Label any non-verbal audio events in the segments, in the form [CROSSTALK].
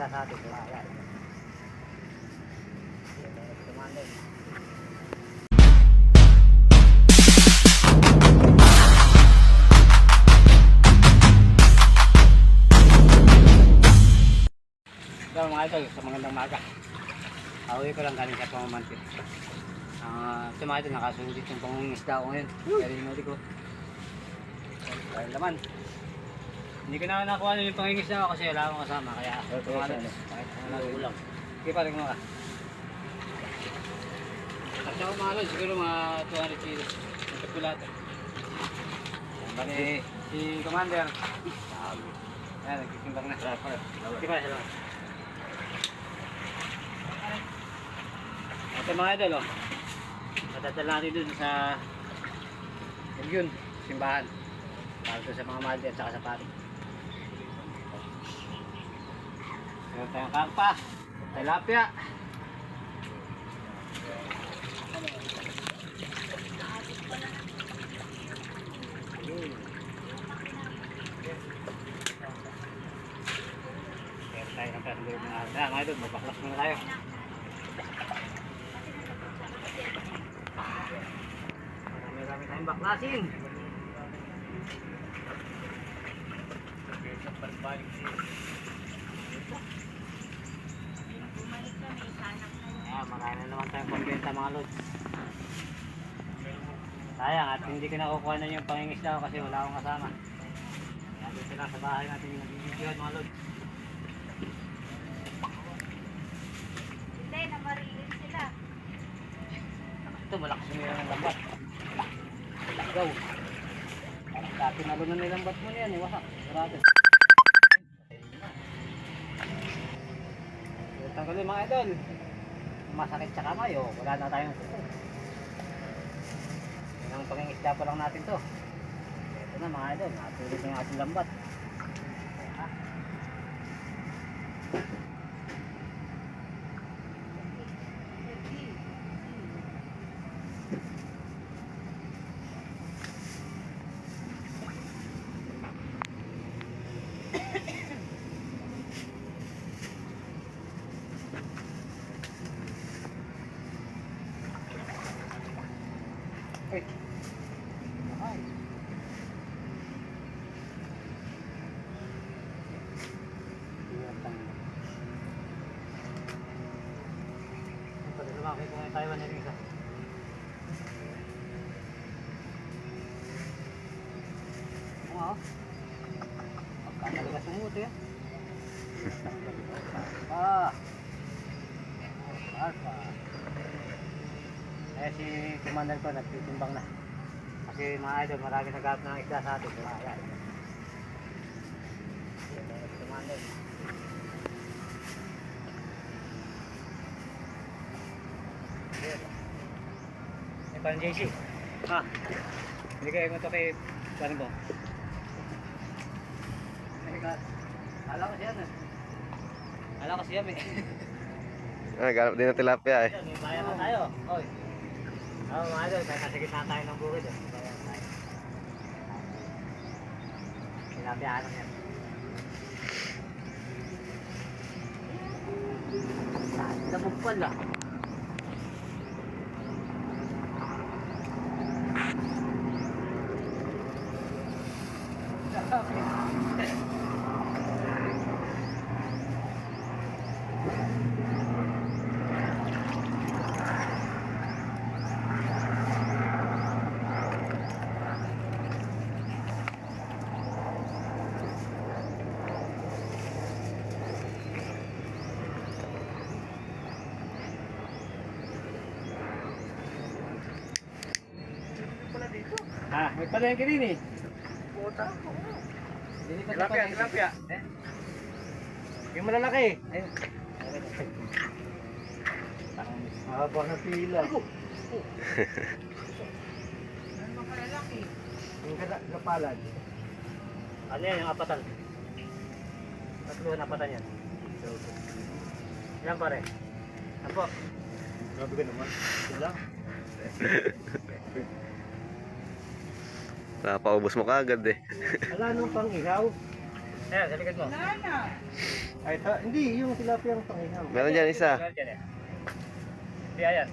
isda sa atin. Wala. Tumanda yun. Ito mga idol, sa magandang maga. Awi ko lang galing sa pamamantin. Ah, uh, mga idol, nakasulit yung pangungisda ko ngayon. Pero hinuli ko. Dahil naman. Hindi ko na nakuha yung pangingisda ko kasi wala akong kasama. Kaya, ito mga idol. Bakit ako nagulang. Sige pa rin mga. Kasi ako mga idol, siguro mga 200 kilos. Ito ko lahat. Bali, si Commander. Ayan, nagtitimbang na. Sige pa, salamat. Ito mga idol, oh. Matadala natin dun sa yun, simbahan. Para sa mga mahal at saka sa pari. Meron tayong karpa, tilapia. Meron tayo ng pera ng mga mga idol, mabaklas muna tayo. Marami-rami tayong baklasin. Ayan, marami na naman tayong pambenta mga lods. Sayang at hindi ko nakukuha na yung pangingisda ko kasi wala akong kasama. Kaya dito lang sa bahay natin yung nabibigyan mga lods. Hindi, namarilin sila. Ito, malakas yung yung lambat. Go. Dati nalunan na yung lambat mo niyan, eh, wasak. Sarado. Tanggalin mga idol. Masakit sa kamay, oh. wala na tayong kuko. Ang pangingisda pa lang natin to. Ito na mga idol, natulog yung ating lambat. Ay. Ay. Lumaki ko yung Taiwan yung isa. Oo nga, oh. Pagkakalagas ng muti, ah. Ah. Eh si commander ko nagtitimbang na. Kasi mga idol, marami naghahanap ng isda sa atin. Wala yan. Ito, Commander. Ayan. Eh, parang JC. Ha? Hindi kayo mo ito kay parang mo. Kala ko siya na. Kala ko siya eh. Ah, ganap din ng tilapia eh. May bayan na tayo. Oy. Oo, mga idol, nasa gitna tayo ng bukid. Eh. Sinabihan yan. Labog pala. [LAUGHS] Ah, may palengke din eh. Puta. Tilapia, tilapia. Eh? Yung malalaki. Ayun. Mahaba na pila. [LAUGHS] Yung gala- kapalad. Ano yan, yung apatan? Tatlo na apatan yan. Ilan pare? Apo. Grabe ka naman. Sila. [LAUGHS] Napaubos mo kagad eh. Wala nung pang ihaw. Ayan, sa likod mo. Wala na. Ay, ta- hindi, yung tilapia ang pangihaw. Meron dyan isa. Hindi, ayan.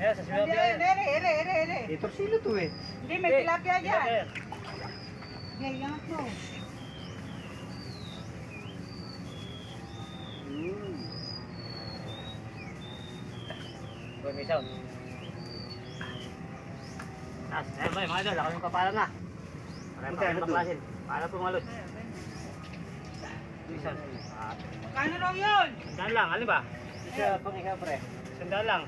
Ayan, sa Hindi, ere, ere, ere, ere, ere. Ito silo to eh. Hindi, may tilapia dyan. Hindi, yangat mo. Good, may sound. Taas, ayun ba, mga idol, ako yung kapala na. Maraming pa kayong baklasin. Para pumalot. Ah, Kano raw yun? Sandaan lang, alin ba? Isa pangihaw pre. Sandaan lang.